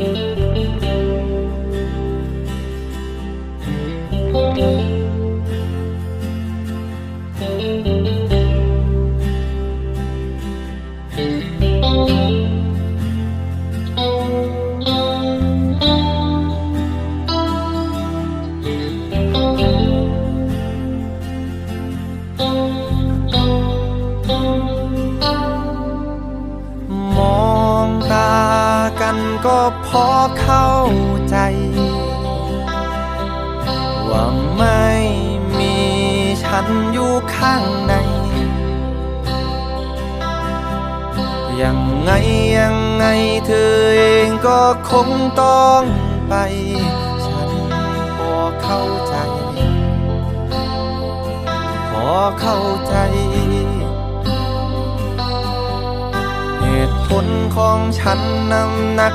ม เข้าใจ ว่าไม่มีฉันอยู่ข้างใน ยังไงยังไงเธอเองก็คงต้องไป ฉันพอเข้าใจ พอเข้าใจเหตุผลของฉันน้ำหนัก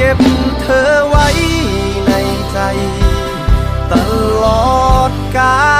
ก็บเธอไว้ในใจ ตลอดกาล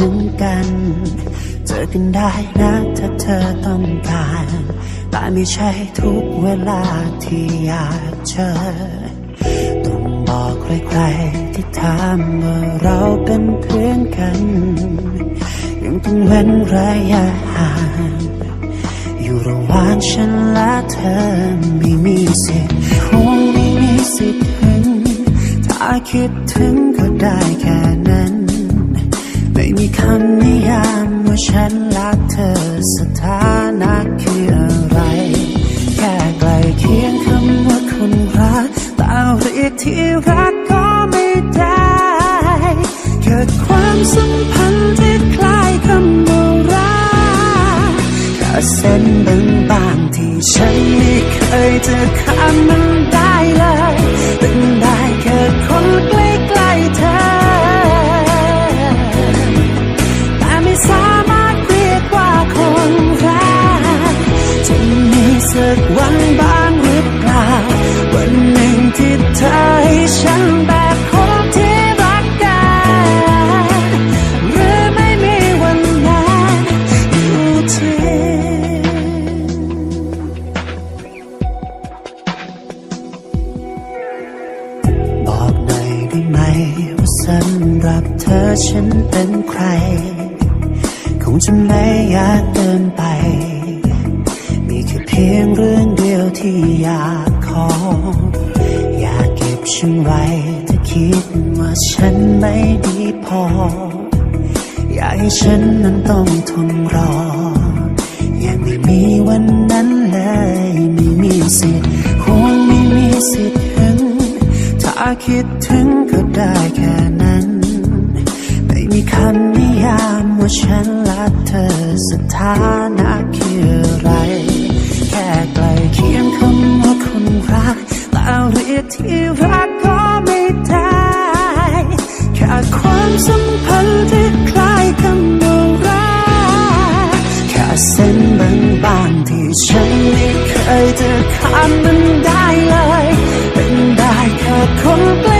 คิดถึงกัน เจอกันได้นะถ้าเธอต้องการ แต่ไม่ใช่ทุกเวลาที่อยากเจอ ต้องบอกใครๆที่ถามว่าเราเป็นเพื่อนกัน ยังต้องเว้นระยะห่างอยู่ระหว่างฉันและเธอไม่มีสิทธิ์คงไม่มีสิทธิ์ถึง ถ้าคิดถึงก็ได้แค่นั้น ม่มีคำนิยามว่าฉันรักเธอสถานะคืออะไร แค่ใกลเคียงคำว่าคนรักแต่เรียกที่รักก็ไม่ได้ เกิดความสัมพันธ์ที่คล้ายคำว่ารักแค่เส้นบางๆที่ฉันไม่เคยจะข้ามมันได้เลยเป็นได้ รับเธอฉันเป็นใคร คงจะไม่อยากเดินไป มีแค่เพียงเรื่องเดียวที่อยากขอ อยากเก็บฉันไว้ถ้าคิดว่าฉันไม่ดีพอ อยากให้ฉันนั้นต้องทนรอ ยังไม่มีวันนั้นเลยไม่มีสิทธิ์คงไม่มีสิทธิ์ถึง ถ้าคิดถึงก็ได้แค่นั้น มีคำนิยามว่าฉันรักเธอสถานะคืออะไร แค่ใกลเคียงคำว่าคนรักแต่เรียกที่รักก็ไม่ได้แค่ความสัมพันธ์ที่คล้ายคำว่ารักแค่เส้นบางๆที่ฉันไม่เคยจะข้ามมันได้เลย เป็นได้แค่คนใกล้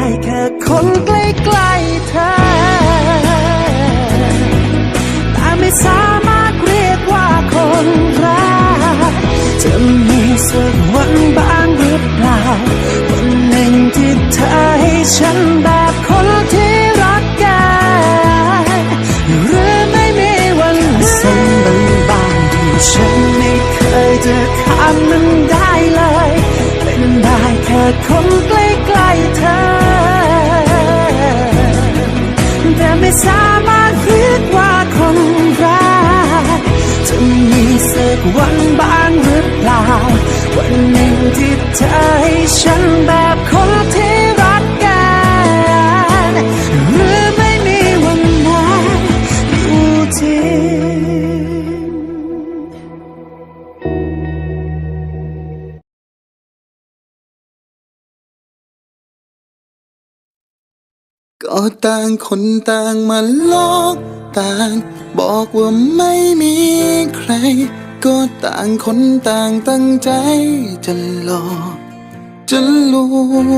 ได้แค่คนใกล้ๆเธอ แต่ไม่สามารถเรียกว่าคนรัก จะมีสักวันบ้างหรือเปล่า วันหนึ่งที่เธอให้ฉันแบบคนที่รักกันหรือไม่มีวันนั้นเส้นบางๆที่ฉันไม่เคยจะข้ามมันได้เลย เป็นได้แค่คน แต่ ต่างคนต่างมาลอกต่าง บอกว่าไม่มีใคร ก็ต่างคนต่างตั้งใจจะหลอกจะล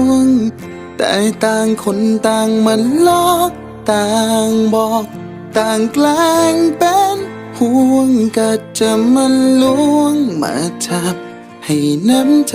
วง แต่ต่างคนต่างมาลอกต่างบอก ต่างแกล้งเป็นห่วงก็จะมาลวงมาจับให้น้ำใจ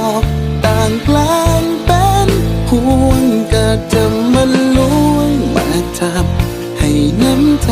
ง กลางเป็นห่วงก็จะมันลวงมาทำให้น้ำใจ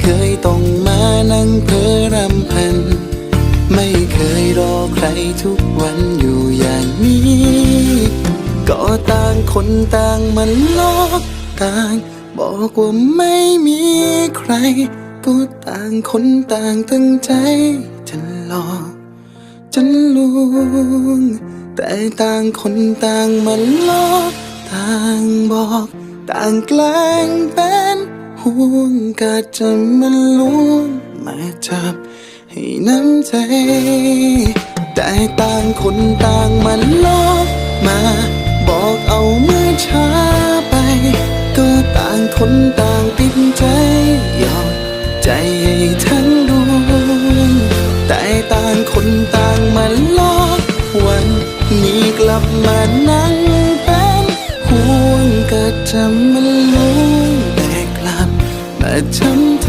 เคยต้องมานั่งเพ้อรำพัน ไม่เคยรอใครทุกวันอยู่อย่างนี้ ก็ต่างคนต่างมันลอกต่าง บอกว่าไม่มีใคร ก็ต่างคนต่างตั้งใจจะหลอกจะลวงแต่ต่างคนต่างมันลอกต่างบอก ต่างแกล้งเป็น ห่วงกาจะมันลวงมาจับให้น้ำใจ แต่ต่างคนต่างมันลอกมา บอกเอาเมื่อช้าไป ก็ต่างคนต่างติดใจยอดใจให้ทั้งดวงแต่ต่างคนต่างมันลอกวันนี้กลับมานั่งเป็นห่วงก็จะมันลวงแต่กลับ มาช้ำใจ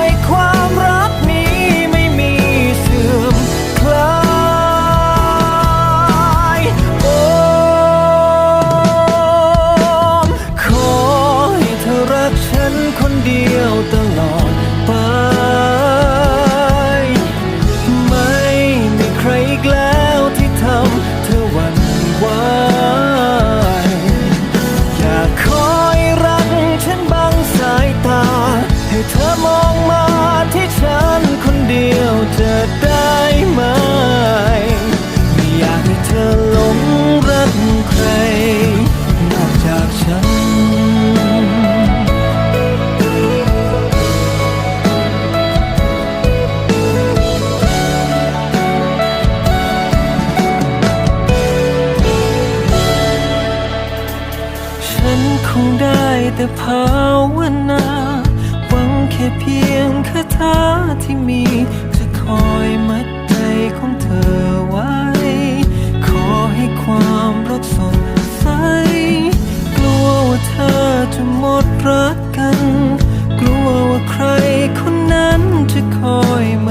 ันคงได้แต่ภาวนา หวังแค่เพียงคาถาที่มีจะคอยมัดใจของเธอไว้ ขอให้ความรักสดใส กลัวว่าเธอจะหมดรักกัน กลัวว่าใครคนนั้นจะคอยมา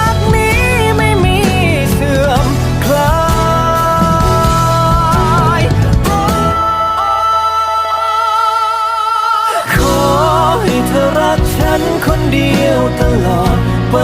ฉันคนเดียวตลอดไป